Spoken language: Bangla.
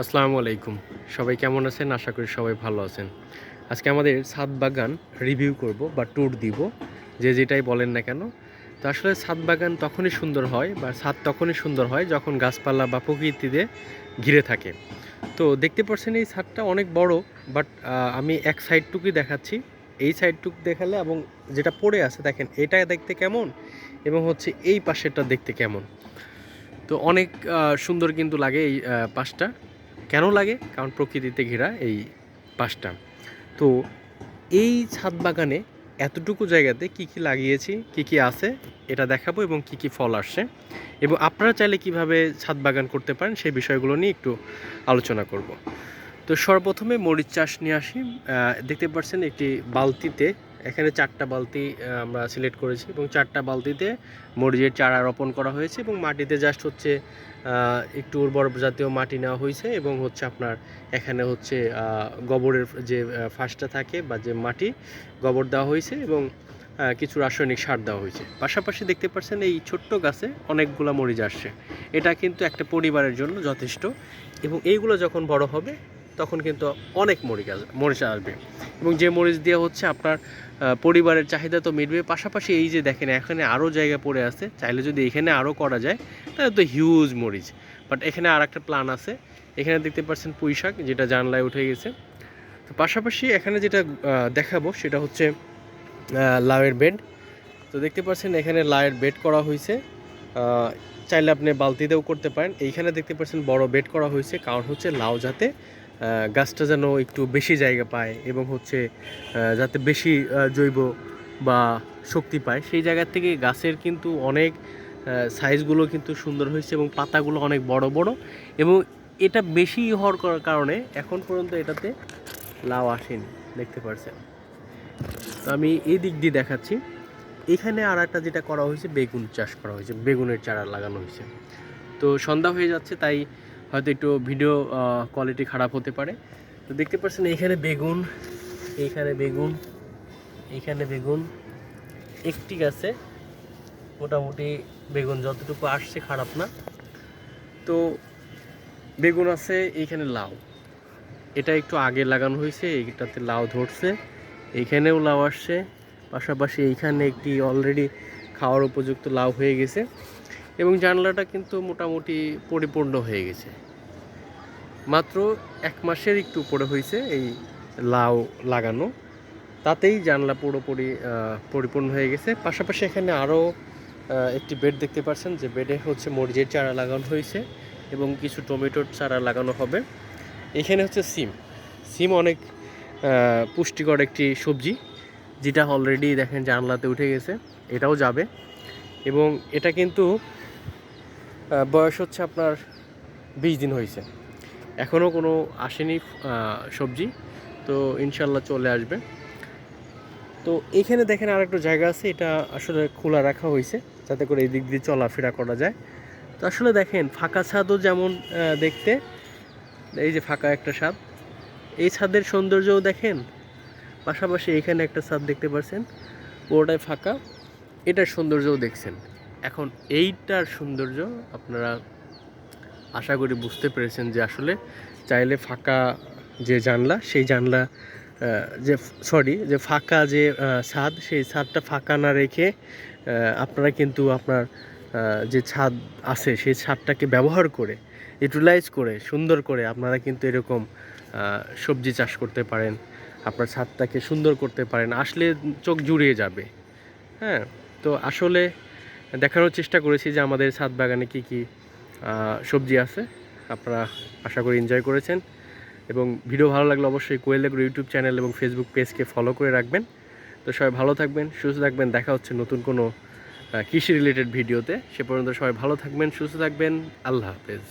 আসসালামু আলাইকুম। সবাই কেমন আছেন? আশা করি সবাই ভালো আছেন। আজকে আমাদের ছাদ বাগান রিভিউ করব বা ট্যুর দিব, যে যেটাই বলেন না কেন। তো আসলে ছাদ বাগান তখনই সুন্দর হয় বা ছাদ তখনই সুন্দর হয় যখন গাছপালা বা প্রকৃতিতে ঘিরে থাকে। তো দেখতে পাচ্ছেন এই ছাদটা অনেক বড় বাট আমি এক সাইডটুকুই দেখাচ্ছি। এই সাইডটুকু দেখালে এবং যেটা পড়ে আছে, দেখেন, এটা দেখতে কেমন এবং হচ্ছে এই পাশেরটা দেখতে কেমন। তো অনেক সুন্দর কিন্তু লাগে এই পাশটা। কেন লাগে? কারণ প্রকৃতিতে ঘেরা এই পাশটা তো এই ছাদ বাগানে এতটুকু জায়গাতে কি কি লাগিয়েছি, কি কি আছে, এটা দেখাবো এবং কি কি ফল আসছে। এবং আপনারা চাইলে কীভাবে ছাদ বাগান করতে পারেন, সেই বিষয়গুলো নিয়ে একটু আলোচনা করব। তো সর্বপ্রথমে মরিচ চাষ নিয়ে আসি। দেখতে পাচ্ছেন একটি বালতিতে এখানে চারটা বালতি আমরা সিলেক্ট করেছি এবং চারটা বালতিতে মরিচের চারা রোপণ করা হয়েছে এবং মাটিতে জাস্ট হচ্ছে একটু উর্বর জাতীয় মাটি নেওয়া হয়েছে এবং হচ্ছে আপনার এখানে হচ্ছে গোবরের যে ফাঁসটা থাকে বা যে মাটি, গোবর দেওয়া হয়েছে এবং কিছু রাসায়নিক সার দেওয়া হয়েছে। পাশাপাশি দেখতে পাচ্ছেন এই ছোট্ট গাছে অনেকগুলো মরিচ আসছে। এটা কিন্তু একটা পরিবারের জন্য যথেষ্ট এবং এইগুলো যখন বড় হবে তখন কিন্তু অনেক মরিচ আসবে মরিচ আসবে। এবং যে মরিচ দিয়ে হচ্ছে আপনার পরিবারের চাহিদা তো মিটবে, পাশাপাশি এই যে দেখেন, এখানে আরও জায়গা পড়ে আছে, চাইলে যদি এখানে আরও করা যায়, তাহলে তো হিউজ মরিচ। বাট এখানে আর একটা প্ল্যান আছে, এখানে দেখতে পাচ্ছেন পুঁই শাক, যেটা জানলায় উঠে গেছে। তো পাশাপাশি এখানে যেটা দেখাবো, সেটা হচ্ছে লাউয়ের বেড তো দেখতে পাচ্ছেন, এখানে লাউয়ের বেড করা হয়েছে। চাইলে আপনি বালতিতেও করতে পারেন। এইখানে দেখতে পাচ্ছেন, বড় বেড করা হয়েছে, কারণ হচ্ছে লাউ যাতে গাছটা যেন একটু বেশি জায়গা পায় এবং হচ্ছে যাতে বেশি জৈব বা শক্তি পায়, সেই জায়গা থেকে গাছের কিন্তু অনেক সাইজগুলো কিন্তু সুন্দর হয়েছে এবং পাতাগুলো অনেক বড় বড় এবং এটা বেশি হওয়ার কারণে এখন পর্যন্ত এটাতে লাউ আসেনি, দেখতে পারছেন। তো আমি এই দিক দিয়ে দেখাচ্ছি। এখানে আর একটা যেটা করা হয়েছে, বেগুন চাষ করা হয়েছে, বেগুনের চারা লাগানো হয়েছে। তো সন্ধ্যা হয়ে যাচ্ছে, তাই হয়তো একটু ভিডিও কোয়ালিটি খারাপ হতে পারে। তো দেখতে পাচ্ছেন এখানে বেগুন, এইখানে বেগুন এইখানে বেগুন, একটি গাছে মোটামুটি বেগুন যতটুকু আসছে খারাপ না। তো বেগুন আছে, এইখানে লাউ। এটা একটু আগে লাগানো হয়েছে, এইটাতে লাউ ধরছে, এইখানেও লাউ আসছে। পাশাপাশি এইখানে একটি অলরেডি খাওয়ার উপযুক্ত লাউ হয়ে গেছে। এবং জানলাটা কিন্তু মোটামুটি পরিপূর্ণ হয়ে গেছে। মাত্র এক মাসের একটু উপরে হয়েছে এই লাউ লাগানো। তাতেই জানলা পুরোপুরি পরিপূর্ণ হয়ে গেছে। পাশাপাশি এখানে আরও একটি বেড দেখতে পাচ্ছেন, যে বেডে হচ্ছে মরিচের চারা লাগানো হয়েছে এবং কিছু টমেটোর চারা লাগানো হবে। এখানে হচ্ছে সিম। সিম অনেক পুষ্টিকর একটি সবজি, যেটা অলরেডি দেখেন জানলাতে উঠে গেছে, এটাও যাবে। এবং এটা কিন্তু বয়স হচ্ছে আপনার বিশ দিন হয়েছে। এখনও কোনো আসেনি সবজি, তো ইনশাল্লাহ চলে আসবে। তো এখানে দেখেন আর একটু জায়গা আছে, এটা আসলে খোলা রাখা হয়েছে, যাতে করে এই দিক দিয়ে চলাফেরা করা যায়। তো আসলে দেখেন, ফাঁকা ছাদও যেমন দেখতে, এই যে ফাঁকা একটা ছাদ। এই ছাদের সৌন্দর্যও দেখেন, পাশাপাশি এখানে একটা ছাদ দেখতে পাচ্ছেন পুরোটাই ফাঁকা। এটার সৌন্দর্যও দেখছেন। এখন এইটার সৌন্দর্য আপনারা আশা করি বুঝতে পেরেছেন যে আসলে চাইলে ফাঁকা যে জানলা, সেই জানলা যে সরি যে ফাঁকা যে ছাদ, সেই ছাদটা ফাঁকা না রেখে আপনারা কিন্তু আপনার যে ছাদ আছে, সেই ছাদটাকে ব্যবহার করে ইউটিলাইজ করে, সুন্দর করে আপনারা কিন্তু এরকম সবজি চাষ করতে পারেন, আপনার ছাদটাকে সুন্দর করতে পারেন, আসলে চোখ জুড়িয়ে যাবে। হ্যাঁ তো আসলে দেখানোর চেষ্টা করেছি যে আমাদের ছাদ বাগানে কী কী সবজি আছে, আপনারা আশা করি এনজয় করেছেন। এবং ভিডিও ভালো লাগলে অবশ্যই কোয়েলেগুর ইউটিউব চ্যানেল এবং ফেসবুক পেজকে ফলো করে রাখবেন। তো সবাই ভালো থাকবেন, সুস্থ থাকবেন, দেখা হচ্ছে নতুন কোনো কৃষি রিলেটেড ভিডিওতে সে পর্যন্ত সবাই ভালো থাকবেন, সুস্থ থাকবেন, আল্লাহ হাফেজ।